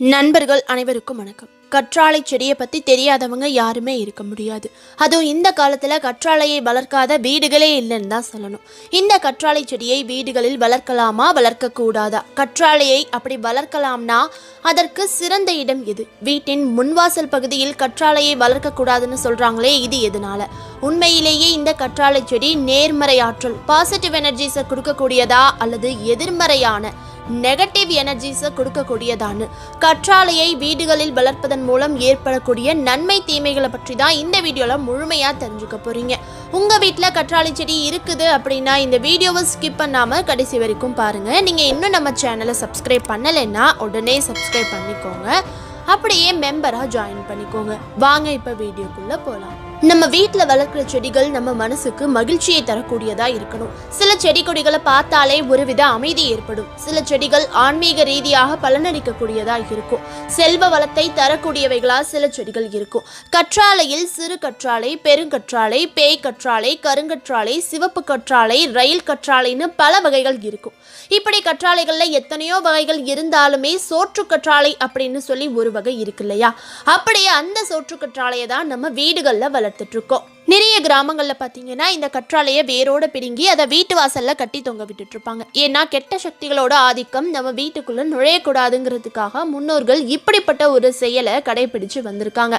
நண்பர்கள் அனைவருக்கும் வணக்கம். கற்றாழை செடியை பற்றி தெரியாதவங்க யாருமே இருக்க முடியாது. அதுவும் இந்த காலத்தில் கற்றாழையை வளர்க்காத வீடுகளே இல்லைன்னு தான் சொல்லணும். இந்த கற்றாழை செடியை வீடுகளில் வளர்க்கலாமா வளர்க்கக்கூடாதா? கற்றாழையை அப்படி வளர்க்கலாம்னா அதற்கு சிறந்த இடம் எது? வீட்டின் முன்வாசல் பகுதியில் கற்றாழையை வளர்க்கக்கூடாதுன்னு சொல்கிறாங்களே இது எதனால? உண்மையிலேயே இந்த கற்றாழை செடி நேர்மறை ஆற்றல் பாசிட்டிவ் எனர்ஜிஸை கொடுக்கக்கூடியதா அல்லது எதிர்மறையான? நெகட்டிவ் எனர்ஜிஸை கொடுக்கக்கூடியதானு கற்றாழையை வீடுகளில் வளர்ப்பதன் மூலம் ஏற்படக்கூடிய நன்மை தீமைகளை பற்றி தான் இந்த வீடியோவில் முழுமையாக தெரிஞ்சுக்க போகிறீங்க உங்கள் வீட்டில் கற்றாழை செடி இருக்குது அப்படின்னா இந்த வீடியோவை ஸ்கிப் பண்ணாமல் கடைசி வரைக்கும் பாருங்கள் நீங்கள் இன்னும் நம்ம சேனலை சப்ஸ்கிரைப் பண்ணலைன்னா உடனே சப்ஸ்கிரைப் பண்ணிக்கோங்க. அப்படியே மெம்பராக ஜாயின் பண்ணிக்கோங்க. வாங்க இப்போ வீடியோக்குள்ளே போகலாம் நம்ம வீட்டில் வளர்க்குற செடிகள் நம்ம மனசுக்கு மகிழ்ச்சியை தரக்கூடியதா இருக்கணும். சில செடி கொடிகளை பார்த்தாலே ஒருவித அமைதி ஏற்படும். சில செடிகள் ஆன்மீக ரீதியாக பலனளிக்கக்கூடியதா இருக்கும். செல்வ வளத்தை தரக்கூடியவைகளா சில செடிகள் இருக்கும். கற்றாழையில் சிறு கற்றாழை பெருங்கற்றாழை பேய் கற்றாழை கருங்கற்றாழை சிவப்பு கற்றாழை ரயில் கற்றாழைன்னு பல வகைகள் இருக்கும். இப்படி கற்றாழைகளில் எத்தனையோ வகைகள் இருந்தாலுமே சோற்று கற்றாழை அப்படின்னு சொல்லி ஒரு வகை இருக்கு இல்லையா? அப்படியே அந்த சோற்று கற்றாழையை தான் நம்ம வீடுகளில் வளர்க்கும் இருக்கோம். நிறைய கிராமங்களில் பார்த்தீங்கன்னா இந்த கற்றாழையை வேரோடு பிடுங்கி அதை வீட்டு வாசல்ல கட்டி தொங்க விட்டுட்டு இருப்பாங்க ஏன்னா கெட்ட சக்திகளோட ஆதிக்கம் நம்ம வீட்டுக்குள்ளே நுழையக்கூடாதுங்கிறதுக்காக முன்னோர்கள் இப்படிப்பட்ட ஒரு செயலை கடைபிடிச்சு வந்திருக்காங்க.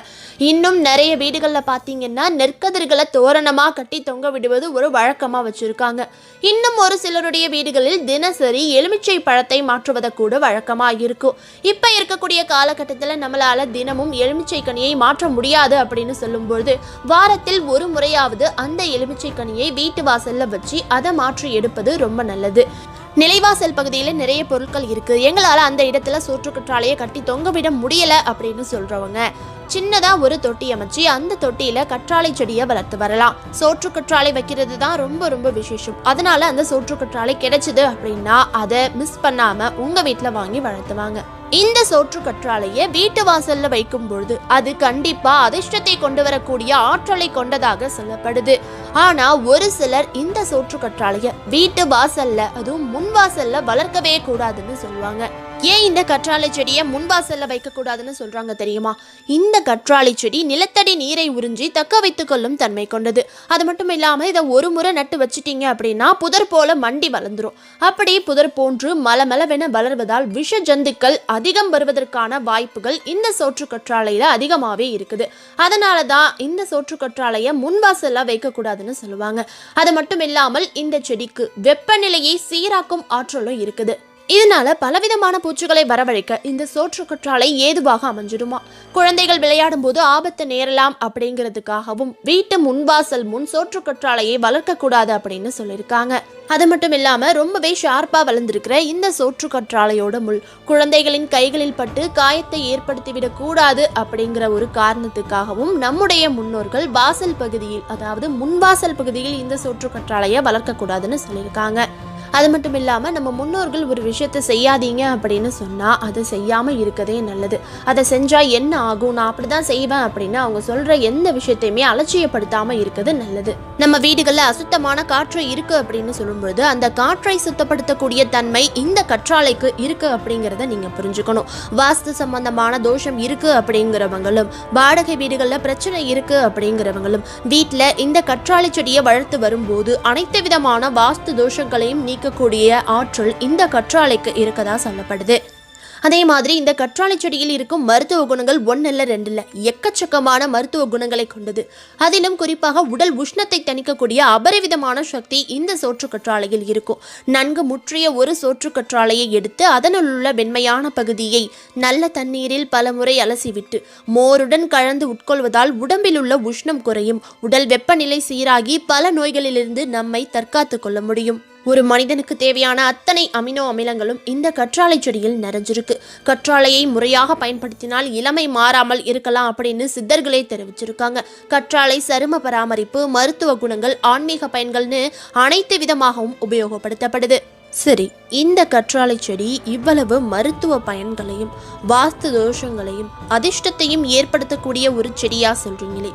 இன்னும் நிறைய வீடுகளில் பார்த்தீங்கன்னா நெற்கதிர்களை தோரணமாக கட்டி தொங்க விடுவது ஒரு வழக்கமாக வச்சிருக்காங்க. இன்னும் ஒரு சிலருடைய வீடுகளில் தினசரி எலுமிச்சை பழத்தை மாற்றுவதை கூட வழக்கமாக இருக்கும். இப்போ இருக்கக்கூடிய காலகட்டத்தில் நம்மளால தினமும் எலுமிச்சை கனியை மாற்ற முடியாது அப்படின்னு சொல்லும்போது வாரத்தில் ஒரு முறையாவது அந்த எலுமிச்சை கனியை வீட்டு வாசல்ல வச்சு அதை மாற்றி எடுப்பது ரொம்ப நல்லது. நிலைவாசல் பகுதியில் நிறைய பொருட்கள் இருக்கு. எங்களால் அந்த இடத்துல சோற்றுக்கற்றாழையை கட்டி தொங்கவிட முடியல அப்படின்னு சொல்றவங்க சின்னதாக ஒரு தொட்டி அமைச்சு அந்த தொட்டியில் கற்றாழை செடியை வளர்த்து வரலாம். சோற்று கற்றாழை வைக்கிறது தான் ரொம்ப ரொம்ப விசேஷம். அதனால அந்த சோற்று கற்றாழை கிடைச்சிது அப்படின்னா அதை மிஸ் பண்ணாமல் உங்கள் வீட்டில் வாங்கி வளர்த்துவாங்க. இந்த சோற்று கற்றாழையை வீட்டு வாசல்ல வைக்கும் பொழுது அது கண்டிப்பா அதிர்ஷ்டத்தை கொண்டு வரக்கூடிய ஆற்றலை கொண்டதாக சொல்லப்படுது. ஆனா ஒரு சிலர் இந்த சோற்று கற்றாழைய வீட்டு வாசல்ல அதுவும் முன் வாசல்ல வளர்க்கவே கூடாதுன்னு சொல்லுவாங்க. ஏன் இந்த கற்றாழை செடியை முன்வாசல்ல வைக்க கூடாதுன்னு சொல்றாங்க தெரியுமா? இந்த கற்றாழை செடி நிலத்தடி நீரை உறிஞ்சி தக்க வைத்துக் கொள்ளும் தன்மை கொண்டது. அது மட்டும் இல்லாம இதை ஒரு முறை நட்டு வச்சிட்டீங்க அப்படின்னா புதர் போல மண்டி வளர்ந்துரும். அப்படி புதர் போன்று மலமளவென வளர்வதால் விஷ ஜந்துக்கள் அதிகம் வருவதற்கான வாய்ப்புகள் இந்த சோற்று கற்றாழையில அதிகமாகவே இருக்குது. அதனால தான் இந்த சோற்று கற்றாழையை முன்வாசல்ல வைக்கக்கூடாதுன்னு சொல்லுவாங்க. அது மட்டும் இல்லாமல் இந்த செடிக்கு வெப்பநிலையை சீராக்கும் ஆற்றலும் இருக்குது. இதனால பலவிதமான பூச்சிகளை வரவழைக்க இந்த சோற்று கற்றாழை ஏதுவாக அமைஞ்சிடுமா? குழந்தைகள் விளையாடும் போது ஆபத்து நேரலாம் அப்படிங்கிறதுக்காகவும் வீட்டு முன்வாசல் முன் சோற்று கற்றாழையை வளர்க்கக்கூடாது அப்படின்னு சொல்லியிருக்காங்க. அது மட்டும் இல்லாம ரொம்பவே ஷார்ப்பா வளர்ந்திருக்கிற இந்த சோற்று கற்றாழையோட முள் குழந்தைகளின் கைகளில் பட்டு காயத்தை ஏற்படுத்திவிடக் கூடாது அப்படிங்கிற ஒரு காரணத்துக்காகவும் நம்முடைய முன்னோர்கள் வாசல் பகுதியில் அதாவது முன்வாசல் பகுதியில் இந்த சோற்று கற்றாழையை வளர்க்கக்கூடாதுன்னு சொல்லியிருக்காங்க. அது மட்டும் இல்லாமல் நம்ம முன்னோர்கள் ஒரு விஷயத்தை செய்யாதீங்க அப்படின்னு சொன்னால் அதை செய்யாமல் இருக்கதே நல்லது. அதை செஞ்சால் என்ன ஆகும்? நான் அப்படி தான் செய்வேன் அப்படின்னு அவங்க சொல்கிற எந்த விஷயத்தையுமே அலட்சியப்படுத்தாமல் இருக்கிறது நல்லது. நம்ம வீடுகளில் அசுத்தமான காற்று இருக்குது அப்படின்னு சொல்லும்பொழுது அந்த காற்றை சுத்தப்படுத்தக்கூடிய தன்மை இந்த கற்றாழைக்கு இருக்குது அப்படிங்கிறத நீங்கள் புரிஞ்சுக்கணும். வாஸ்து சம்பந்தமான தோஷம் இருக்குது அப்படிங்கிறவங்களும் வாடகை வீடுகளில் பிரச்சனை இருக்குது அப்படிங்கிறவங்களும் வீட்டில் இந்த கற்றாழை செடியை வளர்த்து வரும்போது அனைத்து விதமான வாஸ்து தோஷங்களையும் நீக்கக்கூடிய ஆற்றல் இந்த கற்றாழைக்கு இருக்கதா சொல்லப்படுது. அதே மாதிரி இந்த கற்றாழை செடியில் இருக்கும் மருத்துவ குணங்கள் ஒன்றில்ல ரெண்டில்ல எக்கச்சக்கமான மருத்துவ குணங்களை கொண்டது. அதிலும் குறிப்பாக உடல் உஷ்ணத்தை தணிக்கக்கூடிய அபரிவிதமான சக்தி இந்த சோற்று கற்றாழையில் இருக்கும். நன்கு முற்றிய ஒரு சோற்று கற்றாழையை எடுத்து அதனுள் உள்ள வெண்மையான பகுதியை நல்ல தண்ணீரில் பலமுறை அலசிவிட்டு மோருடன் கலந்து உட்கொள்வதால் உடம்பில் உள்ள உஷ்ணம் குறையும். உடல் வெப்பநிலை சீராகி பல நோய்களிலிருந்து நம்மை தற்காத்து கொள்ள முடியும். ஒரு மனிதனுக்கு தேவையான அத்தனை அமினோ அமிலங்களும் இந்த கற்றாழை செடியில் நிறைஞ்சிருக்கு. கற்றாழையை முறையாக பயன்படுத்தினால் இளமை மாறாமல் இருக்கலாம் அப்படின்னு சித்தர்களே தெரிவிச்சிருக்காங்க. கற்றாழை சரும பராமரிப்பு மருத்துவ குணங்கள் ஆன்மீக பயன்கள்னு அனைத்து விதமாகவும் உபயோகப்படுத்தப்படுது. சரி இந்த கற்றாழை செடி இவ்வளவு மருத்துவ பயன்களையும் வாஸ்து தோஷங்களையும் அதிர்ஷ்டத்தையும் ஏற்படுத்தக்கூடிய ஒரு செடியா சொல்றீங்களே.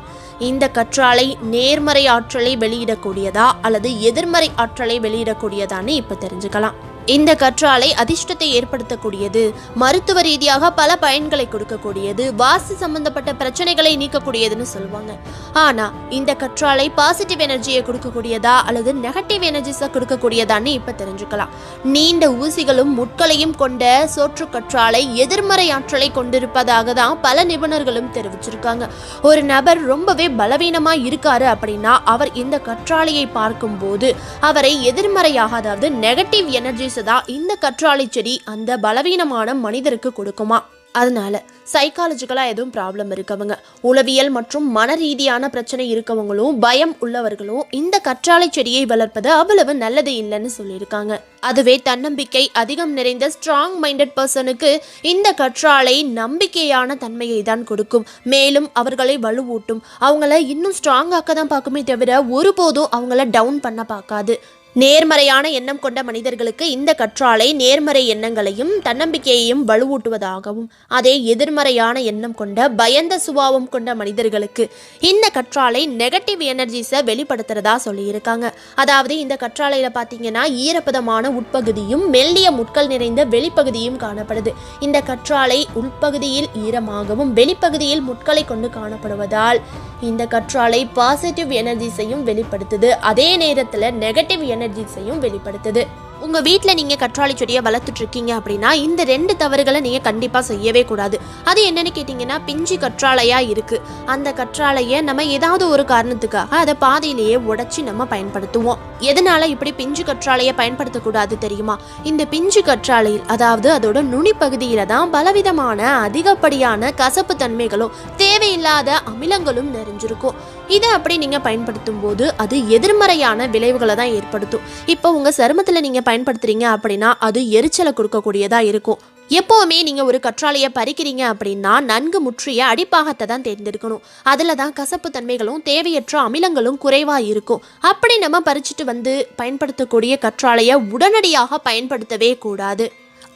இந்த கற்றாழை நேர்மறை ஆற்றலை வெளியிடக்கூடியதா அல்லது எதிர்மறை ஆற்றலை வெளியிடக்கூடியதான்னு இப்போ தெரிஞ்சுக்கலாம். இந்த கற்றாழை அதிர்ஷ்டத்தை ஏற்படுத்தக்கூடியது. மருத்துவ ரீதியாக பல பயன்களை கொடுக்கக்கூடியது. வாசு சம்பந்தப்பட்ட பிரச்சனைகளை நீக்கக்கூடியதுன்னு சொல்லுவாங்க. ஆனா இந்த கற்றாழை பாசிட்டிவ் எனர்ஜியை கொடுக்கக்கூடியதா அல்லது நெகட்டிவ் எனர்ஜிஸை கொடுக்கக்கூடியதான்னு இப்ப தெரிஞ்சுக்கலாம். நீண்ட ஊசிகளும் முட்களையும் கொண்ட சோற்று கற்றாழை எதிர்மறை ஆற்றலை கொண்டிருப்பதாக தான் பல நிபுணர்களும் தெரிவிச்சிருக்காங்க. ஒரு நபர் ரொம்பவே பலவீனமா இருக்காரு அப்படின்னா அவர் இந்த கற்றாழையை பார்க்கும்போது அவரை எதிர்மறையாக அதாவது நெகட்டிவ் எனர்ஜி தான் இந்த கற்றாழை செடி அந்த பலவீனமான மனிதருக்கு கொடுக்குமா? அதனால சைக்காலஜிக்கலாக எதுவும் ப்ராப்ளம் இருக்கவங்க. உளவியல் மற்றும் மன ரீதியான பிரச்சனை இருக்கவங்களும் பயம் உள்ளவர்களும் இந்த கற்றாழை செடியை வளர்ப்பது அவ்வளவு நல்லது இல்லைன்னு சொல்லியிருக்காங்க. அதுவே தன்னம்பிக்கை அதிகம் நிறைந்த ஸ்ட்ராங் மைண்டட் பர்சனுக்கு இந்த கற்றாழை நம்பிக்கையான தன்மையை தான் கொடுக்கும். மேலும் அவர்களை வலுவூட்டும். அவங்கள இன்னும் ஸ்ட்ராங் ஆக்க தான் பார்க்குமே தவிர ஒருபோதும் அவங்கள டவுன் பண்ண பார்க்காது. நேர்மறையான எண்ணம் கொண்ட மனிதர்களுக்கு இந்த கற்றாழை நேர்மறை எண்ணங்களையும் தன்னம்பிக்கையையும் வலுவூட்டுவதாகவும் அதே எதிர்மறையான எண்ணம் கொண்ட பயந்த சுபாவம் கொண்ட மனிதர்களுக்கு இந்த கற்றாழை நெகட்டிவ் எனர்ஜிஸை வெளிப்படுத்துறதா சொல்லியிருக்காங்க. அதாவது இந்த கற்றாழையில் பார்த்தீங்கன்னா ஈரப்பதமான உட்பகுதியும் மெல்லிய முட்கள் நிறைந்த வெளிப்பகுதியும் காணப்படுது. இந்த கற்றாழை உள்பகுதியில் ஈரமாகவும் வெளிப்பகுதியில் முட்களை கொண்டு காணப்படுவதால் இந்த கற்றாழை பாசிட்டிவ் எனர்ஜிஸையும் வெளிப்படுத்துது. அதே நேரத்தில் நெகட்டிவ் எனர்ஜிஸையும் வெளிப்படுத்துது. உங்க வீட்டில் நீங்கள் கற்றாழை செடியை வளர்த்துட்டு இருக்கீங்க அப்படின்னா இந்த ரெண்டு தவறுகளை நீங்கள் கண்டிப்பாக செய்யவே கூடாது. அது என்னன்னு கேட்டிங்கன்னா பிஞ்சு கற்றாழையாக இருக்கு. அந்த கற்றாழையை நம்ம ஏதாவது ஒரு காரணத்துக்காக அதை பாதையிலேயே உடைச்சி நம்ம பயன்படுத்துவோம். எதனால இப்படி பிஞ்சு கற்றாழையை பயன்படுத்தக்கூடாது தெரியுமா? இந்த பிஞ்சு கற்றாழையில் அதாவது அதோட நுனி பகுதியில தான் பலவிதமான அதிகப்படியான கசப்பு தன்மைகளும் தேவையில்லாத அமிலங்களும் நிறைஞ்சிருக்கும். இதை அப்படி நீங்கள் பயன்படுத்தும் போது அது எதிர்மறையான விளைவுகளை தான் ஏற்படுத்தும். இப்போ உங்கள் சருமத்தில் நீங்கள் பயன்படுத்துறீங்க அப்படின்னா அது எரிச்சலை கொடுக்கக்கூடியதாக இருக்கும். எப்போவுமே நீங்கள் ஒரு கற்றாழையை பறிக்கிறீங்க அப்படின்னா நன்கு முற்றிய அடிப்பாகத்தை தான் தேர்ந்தெடுக்கணும். அதில் தான் கசப்பு தன்மைகளும் தேவையற்ற அமிலங்களும் குறைவாக இருக்கும். அப்படி நம்ம பறிச்சுட்டு வந்து பயன்படுத்தக்கூடிய கற்றாழையை உடனடியாக பயன்படுத்தவே கூடாது.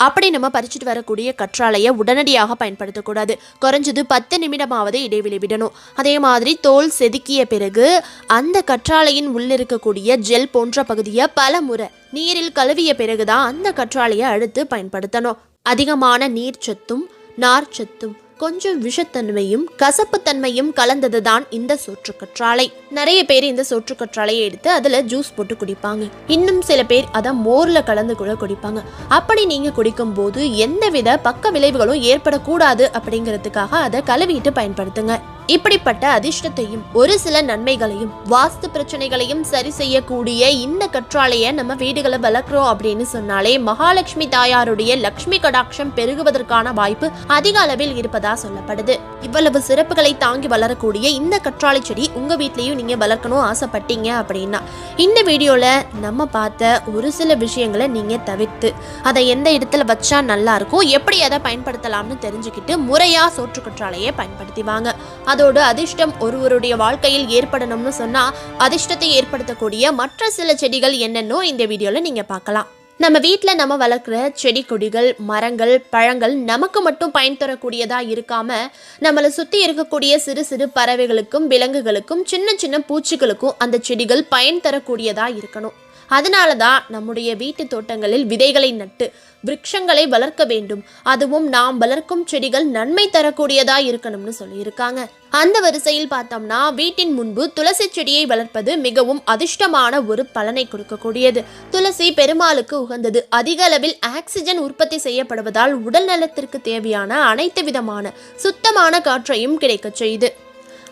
அப்படி நம்ம பறிச்சுட்டு வரக்கூடிய கற்றாழையை உடனடியாக பயன்படுத்தக்கூடாது. குறைஞ்சது பத்து நிமிடமாவது இடைவெளி விடணும். அதே மாதிரி தோல் செதுக்கிய பிறகு அந்த கற்றாழையின் உள்ளிருக்கக்கூடிய ஜெல் போன்ற பகுதியை பல முறை நீரில் கழுவிய பிறகுதான் அந்த கற்றாழையை அடுத்து பயன்படுத்தணும். அதிகமான நீர்ச்சத்தும் நார்ச்சத்தும் கொஞ்சம் விஷத்தன்மையும் கசப்புத்தன்மையும் கலந்தது தான் இந்த சோற்று கற்றாழை. நிறைய பேர் இந்த சோற்று கற்றாழையை எடுத்து அதுல ஜூஸ் போட்டு குடிப்பாங்க. இன்னும் சில பேர் அதை மோர்ல கலந்து கூட குடிப்பாங்க. அப்படி நீங்க குடிக்கும் போது எந்தவித பக்க விளைவுகளும் ஏற்படக்கூடாது அப்படிங்கிறதுக்காக அதை கழுவிட்டு பயன்படுத்துங்க. இப்படிப்பட்ட அதிர்ஷ்டத்தையும் ஒரு சில நன்மைகளையும் வாஸ்து பிரச்சனைகளையும் சரி செய்யக்கூடிய இந்த கற்றாழையை நம்ம வீடுகளை வளர்க்குறோம் அப்படின்னு சொன்னாலே மகாலட்சுமி தாயாருடைய லக்ஷ்மி கடாட்சம் பெருகுவதற்கான வாய்ப்பு அதிக அளவில் இருப்பதா சொல்லப்படுது. இவ்வளவு சிறப்புகளை தாங்கி வளரக்கூடிய இந்த கற்றாழை செடி உங்க வீட்லயும் நீங்க வளர்க்கணும் ஆசைப்பட்டீங்க அப்படின்னா இந்த வீடியோல நம்ம பார்த்த ஒரு சில விஷயங்களை நீங்க தவிர்த்து அதை எந்த இடத்துல வச்சா நல்லா இருக்கும் எப்படி அதை பயன்படுத்தலாம்னு தெரிஞ்சுக்கிட்டு முறையா சோற்று கற்றாழையை பயன்படுத்திவாங்க அதோடு அதிர்ஷ்டம் ஒருவருடைய வாழ்க்கையில் ஏற்படணும்னு சொன்னா அதிர்ஷ்டத்தை ஏற்படுத்தக்கூடிய மற்ற சில செடிகள் என்னென்னோ இந்த வீடியோல நீங்க பார்க்கலாம். நம்ம வீட்டில் நம்ம வளர்க்குற செடி கொடிகள் மரங்கள் பழங்கள் நமக்கு மட்டும் பயன் தரக்கூடியதா இருக்காம நம்மளை சுற்றி இருக்கக்கூடிய சிறு சிறு பறவைகளுக்கும் விலங்குகளுக்கும் சின்ன சின்ன பூச்சிகளுக்கும் அந்த செடிகள் பயன் தரக்கூடியதா இருக்கணும். அதனால தான் நம்முடைய வீட்டு தோட்டங்களில் விதைகளை நட்டு விருட்சங்களை வளர்க்க வேண்டும். அதுவும் நாம் வளர்க்கும் செடிகள் நன்மை தரக்கூடியதா இருக்கணும்னு சொல்லியிருக்காங்க. அந்த வரிசையில் பார்த்தோம்னா வீட்டின் முன்பு துளசி செடியை வளர்ப்பது மிகவும் அதிர்ஷ்டமான ஒரு பலனை கொடுக்கக்கூடியது. துளசி பெருமாளுக்கு உகந்தது. அதிக அளவில் ஆக்சிஜன் உற்பத்தி செய்யப்படுவதால் உடல் நலத்திற்கு தேவையான அனைத்து விதமான சுத்தமான காற்றையும் கிடைக்கச் செய்து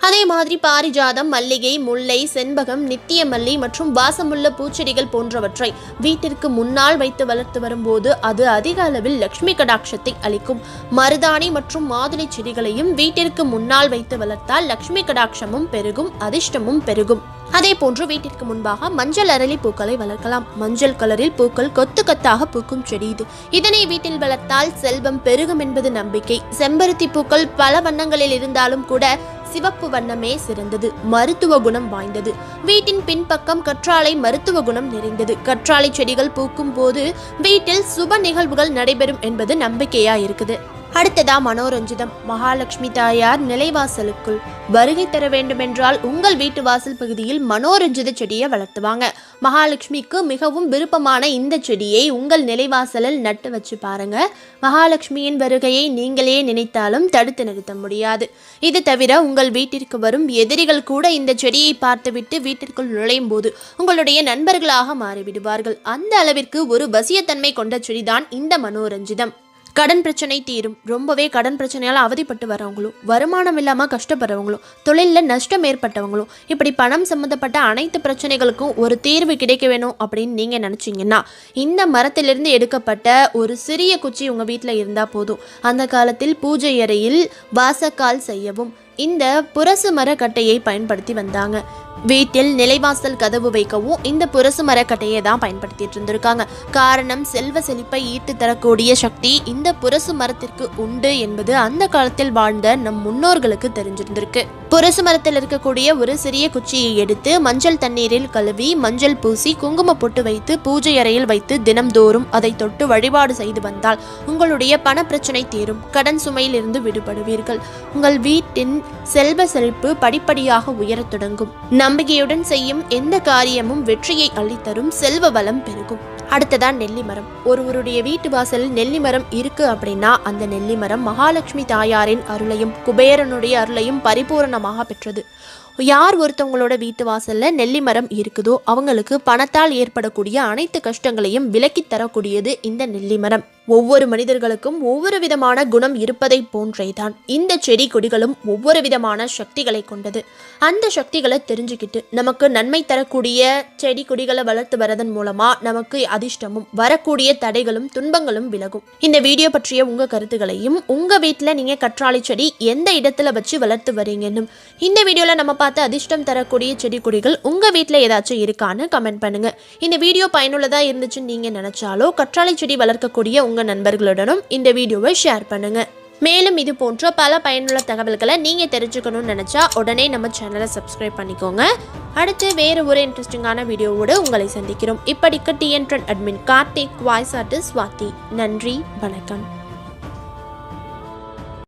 அதே மாதிரி பாரிஜாதம் மல்லிகை முல்லை செண்பகம் நித்திய மல்லி மற்றும் வாசமுள்ள பூச்செடிகள் போன்றவற்றை வீட்டிற்கு முன்னால் வைத்து வளர்த்து வரும்போது அது அதிக அளவில் லக்ஷ்மி கடாட்சத்தை அளிக்கும். மருதாணி மற்றும் மாதுளை செடிகளையும் வீட்டிற்கு முன்னால் வைத்து வளர்த்தால் லக்ஷ்மி கடாட்சமும் பெருகும் அதிர்ஷ்டமும் பெருகும். அதே போன்று வீட்டிற்கு முன்பாக மஞ்சள் அரளி பூக்களை வளர்க்கலாம். மஞ்சள் கலரில் பூக்கள் கொத்து கொத்தாக பூக்கும் செடி இது. இதனை வீட்டில் வளர்த்தால் செல்வம் பெருகும் என்பது நம்பிக்கை. செம்பருத்தி பூக்கள் பல வண்ணங்களில் இருந்தாலும் கூட சிவப்பு வண்ணமே சிறந்தது. மருத்துவ குணம் வாய்ந்தது. வீட்டின் பின்பக்கம் கற்றாழை மருத்துவ குணம் நிறைந்தது. கற்றாழை செடிகள் பூக்கும் போது வீட்டில் சுப நிகழ்வுகள் நடைபெறும் என்பது நம்பிக்கையா இருக்குது அடுத்ததா மனோரஞ்சிதம். மகாலட்சுமி தாயார் நிலைவாசலுக்குள் வருகை தர வேண்டுமென்றால் உங்கள் வீட்டு வாசல் பகுதியில் மனோரஞ்சித செடியை வளர்த்துவாங்க மகாலட்சுமிக்கு மிகவும் விருப்பமான இந்த செடியை உங்கள் நிலைவாசலில் நட்டு வச்சு பாருங்க. மகாலட்சுமியின் வருகையை நீங்களே நினைத்தாலும் தடுத்து நிறுத்த முடியாது. இது தவிர உங்கள் வீட்டிற்கு வரும் எதிரிகள் கூட இந்த செடியை பார்த்துவிட்டு வீட்டிற்குள் நுழையும் போது உங்களுடைய நண்பர்களாக மாறிவிடுவார்கள். அந்த அளவிற்கு ஒரு வசியத்தன்மை கொண்ட செடிதான் இந்த மனோரஞ்சிதம். கடன் பிரச்சனை தீரும். ரொம்பவே கடன் பிரச்சனையால் அவதிப்பட்டு வரவங்களும் வருமானம் இல்லாமல் கஷ்டப்படுறவங்களும் தொழிலில் நஷ்டம் ஏற்பட்டவங்களும் இப்படி பணம் சம்மந்தப்பட்ட அனைத்து பிரச்சனைகளுக்கும் ஒரு தீர்வு கிடைக்க வேணும் அப்படின்னு நீங்கள் நினச்சிங்கன்னா இந்த மரத்திலிருந்து எடுக்கப்பட்ட ஒரு சிறிய குச்சி உங்கள் வீட்டில் இருந்தால் போதும். அந்த காலத்தில் பூஜை அறையில் வாசக்கால் செய்யவும் இந்த புரசு மரக்கட்டையை பயன்படுத்தி வந்தாங்க. வீட்டில் நிலைவாசல் கதவு வைக்கவும் இந்த புரசு மரக்கட்டையை தான் பயன்படுத்திட்டு இருந்திருக்காங்க. காரணம் செல்வ செழிப்பை ஈட்டு தரக்கூடிய சக்தி இந்த புரசு மரத்திற்கு உண்டு என்பது அந்த காலத்தில் வாழ்ந்த நம் முன்னோர்களுக்கு தெரிஞ்சிருந்திருக்கு. புரசு மரத்தில் இருக்கக்கூடிய ஒரு சிறிய குச்சியை எடுத்து மஞ்சள் தண்ணீரில் கழுவி மஞ்சள் பூசி குங்கும பொட்டு வைத்து பூஜை அறையில் வைத்து தினம்தோறும் அதை தொட்டு வழிபாடு செய்து வந்தால் உங்களுடைய பண பிரச்சனை தீரும். கடன் சுமையில் இருந்து விடுபடுவீர்கள். உங்கள் வீட்டின் செல்வ செழிப்பு படிப்படியாக உயரத் தொடங்கும். நம்பிக்கையுடன் செய்யும் எந்த காரியமும் வெற்றியை அளித்தரும் செல்வ வளம் பெருகும். அடுத்ததா நெல்லி மரம் ஒருவருடைய வீட்டு வாசலில் நெல்லி மரம் இருக்கு அப்படின்னா அந்த நெல்லி மரம் மகாலட்சுமி தாயாரின் அருளையும் குபேரனுடைய அருளையும் பரிபூரணமாக பெற்றது. யார் ஒருத்தவங்களோட வீட்டு வாசல்ல நெல்லி மரம் இருக்குதோ அவங்களுக்கு பணத்தால் ஏற்படக்கூடிய அனைத்து கஷ்டங்களையும் விலக்கித் தரக்கூடியது இந்த நெல்லி மரம் ஒவ்வொரு மனிதர்களுக்கும் ஒவ்வொரு விதமான குணம் இருப்பதை போன்றேதான். இந்த செடி கொடிகளும் ஒவ்வொரு விதமான சக்திகளை கொண்டது. அந்த சக்திகளை தெரிஞ்சுக்கிட்டு நமக்கு நன்மை தரக்கூடிய செடி கொடிகளை வளர்த்து வரதன் மூலமா நமக்கு அதிர்ஷ்டமும் வரக்கூடிய தடைகளும் துன்பங்களும் விலகும். இந்த வீடியோ பற்றிய உங்க கருத்துகளையும் உங்க வீட்டில் நீங்க கற்றாழை செடி எந்த இடத்துல வச்சு வளர்த்து வரீங்கன்னு இந்த வீடியோவில் நம்ம பார்த்து அதிர்ஷ்டம் தரக்கூடிய செடி கொடிகள் உங்க வீட்டில் ஏதாச்சும் இருக்கான்னு கமெண்ட் பண்ணுங்க. இந்த வீடியோ பயனுள்ளதா இருந்துச்சுன்னு நீங்க நினைச்சாலோ கற்றாழை செடி வளர்க்கக்கூடிய உங்கள் நண்பர்களுடனும் இந்த வீடியோவை ஷேர் பண்ணுங்கள் மேலும் இது போன்ற பல பயனுள்ள தகவல்களை நீங்கள் தெரிஞ்சுக்கணும்னு நினச்சா உடனே நம்ம சேனலை சப்ஸ்கிரைப் பண்ணிக்கோங்க. அடுத்து வேறு ஒரு இன்ட்ரெஸ்டிங்கான வீடியோவோடு உங்களை சந்திக்கிறோம். இப்படிக்கு டிஎன்ட்ரன் admin Karthik voice artist Swathi. நன்றி வணக்கம்.